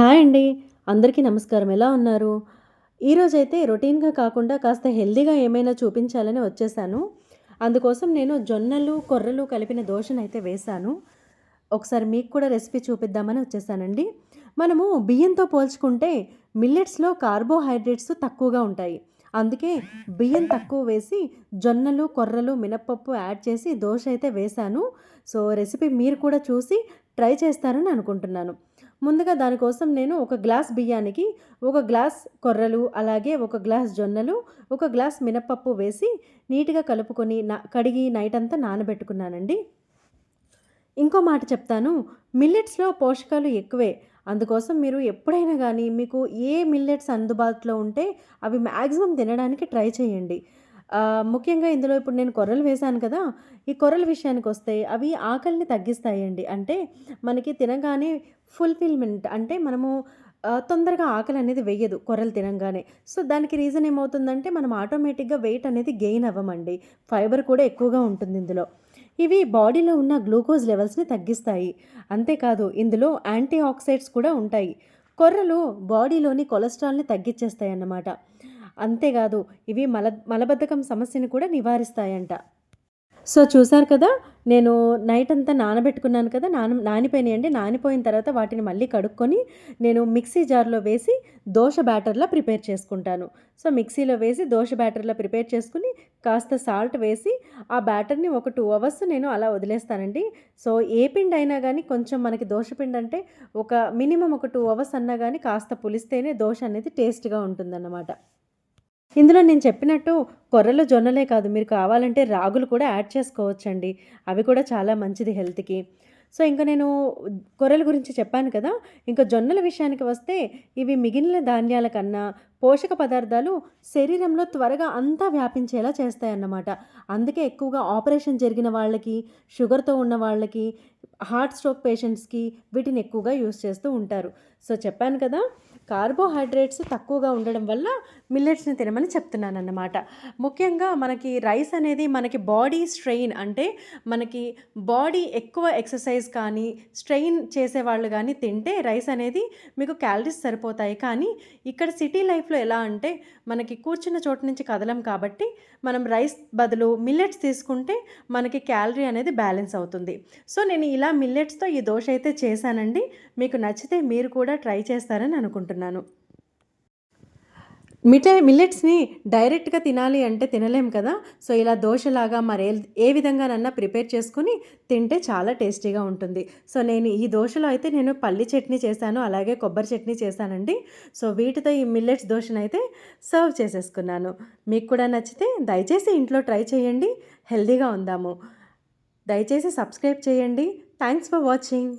Hi అండి. అందరికీ నమస్కారం. ఎలా ఉన్నారు? ఈరోజైతే రొటీన్‌గా కాకుండా కాస్త హెల్దీగా ఏమైనా చూపించాలని వచ్చేసాను. అందుకోసం నేను జొన్నలు, కొర్రలు కలిపిన దోశను అయితే వేశాను. ఒకసారి మీకు కూడా రెసిపీ చూపిద్దామని వచ్చేసానండి. మనము బియ్యంతో పోల్చుకుంటే మిల్లెట్స్‌లో కార్బోహైడ్రేట్స్ తక్కువగా ఉంటాయి. అందుకే బియ్యం తక్కువ వేసి జొన్నలు, కొర్రలు, మినపప్పు యాడ్ చేసి దోశ అయితే వేశాను. సో, రెసిపీ మీరు కూడా చూసి ట్రై చేస్తారని అనుకుంటున్నాను. ముందుగా దానికోసం నేను ఒక గ్లాస్ బియ్యానికి, ఒక గ్లాస్ కొర్రలు, అలాగే ఒక గ్లాస్ జొన్నలు, ఒక గ్లాస్ మినపప్పు వేసి నీట్‌గా కలుపుకొని నా కడిగి అంతా నానబెట్టుకున్నానండి. ఇంకో మాట చెప్తాను. మిల్లెట్స్‌లో పోషకాలు ఎక్కువే. అందుకోసం మీరు ఎప్పుడైనా కానీ మీకు ఏ మిల్లెట్స్ అందుబాటులో ఉంటే అవి మ్యాక్సిమం తినడానికి ట్రై చేయండి. ముఖ్యంగా ఇందులో ఇప్పుడు నేను కొర్రలు వేశాను కదా! ఈ కొర్రల విషయానికొస్తే అవి ఆకలిని తగ్గిస్తాయండి. అంటే మనకి తినగానే ఫుల్‌ఫిల్‌మెంట్ అంటే మనము తొందరగా ఆకలి అనేది వేయదు కొర్రలు తినంగానే. సో, దానికి రీజన్ ఏమవుతుందంటే మనం ఆటోమేటిక్‌గా వెయిట్ అనేది గెయిన్ అవ్వమండి. ఫైబర్ కూడా ఎక్కువగా ఉంటుంది ఇందులో. ఇవి బాడీలో ఉన్న గ్లూకోజ్ లెవెల్స్‌ని తగ్గిస్తాయి. అంతేకాదు ఇందులో యాంటీ ఆక్సైడ్స్ కూడా ఉంటాయి. కొర్రలు బాడీలోని కొలెస్ట్రాల్‌ని తగ్గిచ్చేస్తాయన్నమాట. అంతేకాదు ఇవి మల మలబద్ధకం సమస్యను కూడా నివారిస్తాయంట. సో, చూసారు కదా! నేను నైట్ అంతా నానబెట్టుకున్నాను కదా! నాన నానిపోయినాయండి. నానిపోయిన తర్వాత వాటిని మళ్ళీ కడుక్కొని నేను మిక్సీ జార్‌లో వేసి దోశ బ్యాటర్‌లా ప్రిపేర్ చేసుకుంటాను. సో, మిక్సీలో వేసి దోశ బ్యాటర్‌లా ప్రిపేర్ చేసుకుని కాస్త సాల్ట్ వేసి ఆ బ్యాటర్‌ని ఒక టూ అవర్స్ నేను అలా వదిలేస్తానండి. సో, ఏ పిండి అయినా కానీ కొంచెం మనకి దోస అంటే ఒక మినిమం ఒక టూ అవర్స్ అన్నా కానీ కాస్త పులిస్తేనే దోశ అనేది టేస్ట్‌గా ఉంటుందన్నమాట. ఇందులో నేను చెప్పినట్టు కొర్రలు, జొన్నలే కాదు మీరు కావాలంటే రాగులు కూడా యాడ్ చేసుకోవచ్చండి. అవి కూడా చాలా మంచిది హెల్త్‌కి. సో, ఇంకా నేను కొర్రల గురించి చెప్పాను కదా! ఇంకా జొన్నల విషయానికి వస్తే ఇవి మిగిలిన ధాన్యాల కన్నా పోషక పదార్థాలు శరీరంలో త్వరగా అంతా వ్యాపించేలా చేస్తాయన్నమాట. అందుకే ఎక్కువగా ఆపరేషన్ జరిగిన వాళ్ళకి, షుగర్‌తో ఉన్న వాళ్ళకి, హార్ట్ స్ట్రోక్ పేషెంట్స్‌కి వీటిని ఎక్కువగా యూస్ చేస్తూ ఉంటారు. సో, చెప్పాను కదా! కార్బోహైడ్రేట్స్ తక్కువగా ఉండడం వల్ల మిల్లెట్స్‌ని తినమని చెప్తున్నానన్నమాట. ముఖ్యంగా మనకి రైస్ అనేది మనకి బాడీ స్ట్రెయిన్ అంటే మనకి బాడీ ఎక్కువ ఎక్సర్సైజ్ కానీ, స్ట్రెయిన్ చేసేవాళ్ళు కానీ తింటే రైస్ అనేది మీకు క్యాలరీస్ సరిపోతాయి. కానీ ఇక్కడ సిటీ లైఫ్ లైఫ్‌లో ఎలా అంటే మనకి కూర్చున్న చోటు నుంచి కదలం కాబట్టి మనం రైస్ బదులు మిల్లెట్స్ తీసుకుంటే మనకి క్యాలరీ అనేది బ్యాలెన్స్ అవుతుంది. సో, నేను ఇలా మిల్లెట్స్‌తో ఈ దోశ అయితే చేశానండి. మీకు నచ్చితే మీరు కూడా ట్రై చేస్తారని అనుకుంటున్నాను. మిఠాయి మిల్లెట్స్‌ని డైరెక్ట్‌గా తినాలి అంటే తినలేం కదా! సో, ఇలా దోశలాగా మరి ఏ విధంగానన్నా ప్రిపేర్ చేసుకుని తింటే చాలా టేస్టీగా ఉంటుంది. సో, నేను ఈ దోశలో అయితే నేను పల్లి చట్నీ చేశాను. అలాగే కొబ్బరి చట్నీ చేశానండి. సో, వీటితో ఈ మిల్లెట్స్ దోశను అయితే సర్వ్ చేసేసుకున్నాను. మీకు కూడా నచ్చితే దయచేసి ఇంట్లో ట్రై చేయండి. హెల్తీగా ఉందాము. దయచేసి సబ్స్క్రైబ్ చేయండి. Thanks for watching.